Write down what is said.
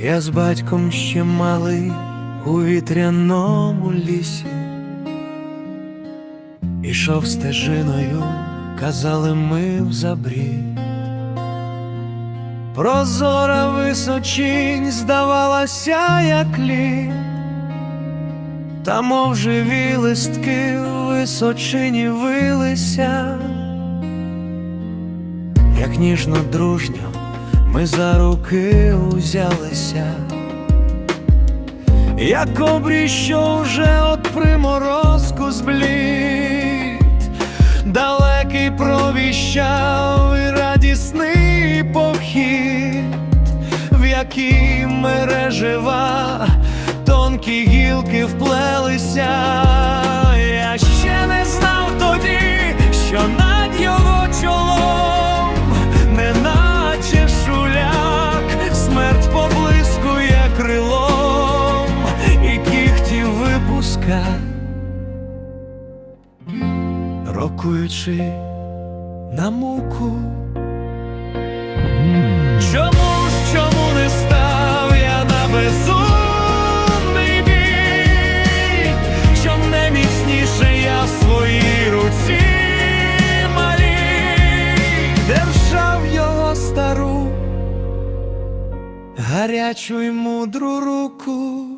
Я з батьком ще малий у вітряному лісі, Ішов стежиною, казали ми в забрід. Прозора височинь здавалася, як лід, та мов живі листки височині вилися, як ніжно дружньо ми за руки узялися, як обрій, що вже от приморозку зблід, далекий провіщав і радісний похід, в якій мережева тонкі гілки вплелися. Випуска, рокуючи на муку. Чому ж чому не став я на безумний бій? Чом не міцніше я своїй руці малій, держав його стару, гарячу й мудру руку.